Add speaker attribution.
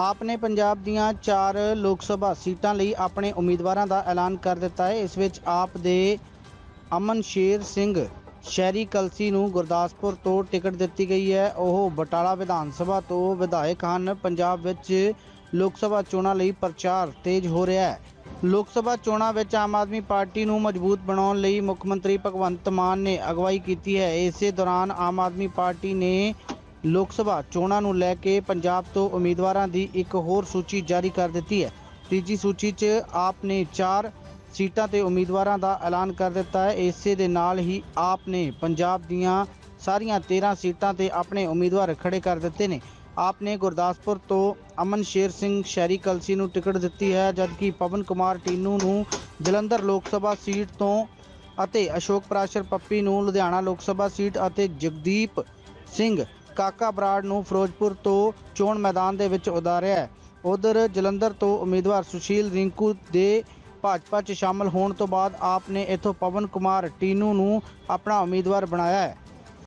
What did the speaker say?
Speaker 1: ਆਪ ਨੇ ਪੰਜਾਬ ਦੀਆਂ 4 ਲੋਕ ਸਭਾ ਸੀਟਾਂ ਲਈ ਆਪਣੇ ਉਮੀਦਵਾਰਾਂ ਦਾ ਐਲਾਨ ਕਰ ਦਿੱਤਾ ਹੈ। ਇਸ ਵਿੱਚ ਆਪ ਦੇ ਅਮਨ ਸ਼ੇਰ ਸਿੰਘ, ਸ਼ਹਿਰੀ ਕਲਸੀ ਨੂੰ ਗੁਰਦਾਸਪੁਰ ਤੋਂ ਟਿਕਟ ਦਿੱਤੀ ਗਈ ਹੈ। ਉਹ ਬਟਾਲਾ ਵਿਧਾਨ ਸਭਾ ਤੋਂ ਵਿਧਾਇਕ ਹਨ। ਪੰਜਾਬ ਵਿੱਚ ਲੋਕ ਸਭਾ ਚੋਣਾਂ ਲਈ ਪ੍ਰਚਾਰ ਤੇਜ਼ ਹੋ ਰਿਹਾ ਹੈ। ਲੋਕ ਸਭਾ ਚੋਣਾਂ ਵਿੱਚ ਆਮ ਆਦਮੀ ਪਾਰਟੀ ਨੂੰ ਮਜ਼ਬੂਤ ਬਣਾਉਣ ਲਈ ਮੁੱਖ ਮੰਤਰੀ ਭਗਵੰਤ ਮਾਨ ਨੇ ਅਗਵਾਈ ਕੀਤੀ ਹੈ। ਇਸੇ ਦੌਰਾਨ ਆਮ ਆਦਮੀ ਪਾਰਟੀ ਨੇ ਲੋਕ ਸਭਾ ਚੋਣਾਂ ਨੂੰ ਲੈ ਕੇ ਪੰਜਾਬ ਤੋਂ ਉਮੀਦਵਾਰਾਂ ਦੀ ਇੱਕ ਹੋਰ ਸੂਚੀ ਜਾਰੀ ਕਰ ਦਿੱਤੀ ਹੈ। ਤੀਜੀ ਸੂਚੀ 'ਚ ਆਪ ਨੇ 4 ਸੀਟਾਂ ਤੇ ਉਮੀਦਵਾਰਾਂ ਦਾ ਐਲਾਨ ਕਰ ਦਿੱਤਾ ਹੈ। ਇਸੇ ਦੇ ਨਾਲ ਹੀ ਆਪ ਨੇ ਪੰਜਾਬ ਦੀਆਂ ਸਾਰੀਆਂ 13 ਸੀਟਾਂ ਤੇ ਆਪਣੇ ਉਮੀਦਵਾਰ ਖੜੇ ਕਰ ਦਿੱਤੇ ਨੇ। ਆਪ ਨੇ ਗੁਰਦਾਸਪੁਰ ਤੋਂ ਅਮਨ ਸ਼ੇਰ ਸਿੰਘ ਸ਼ਹਿਰੀ ਕਲਸੀ ਨੂੰ ਟਿਕਟ ਦਿੱਤੀ ਹੈ, ਜਦਕਿ ਪਵਨ ਕੁਮਾਰ ਟੀਨੂ ਨੂੰ ਜਲੰਧਰ ਲੋਕ ਸਭਾ ਸੀਟ ਤੋਂ ਅਤੇ ਅਸ਼ੋਕ ਪ੍ਰਾਸ਼ਰ ਪੱਪੀ ਨੂੰ ਲੁਧਿਆਣਾ ਲੋਕ ਸਭਾ ਸੀਟ ਅਤੇ ਜਗਦੀਪ ਸਿੰਘ ਕਾਕਾ ਬਰਾੜ ਨੂੰ ਫਿਰੋਜ਼ਪੁਰ ਤੋਂ ਚੋਣ ਮੈਦਾਨ ਦੇ ਵਿੱਚ ਉਤਾਰਿਆ ਹੈ। ਉਧਰ ਜਲੰਧਰ ਤੋਂ ਉਮੀਦਵਾਰ ਸੁਸ਼ੀਲ ਰਿੰਕੂ ਦੇ ਭਾਜਪਾ 'ਚ ਸ਼ਾਮਲ ਹੋਣ ਤੋਂ ਬਾਅਦ ਆਪ ਨੇ ਇਥੋਂ ਪਵਨ ਕੁਮਾਰ ਟੀਨੂ ਨੂੰ ਆਪਣਾ ਉਮੀਦਵਾਰ ਬਣਾਇਆ ਹੈ।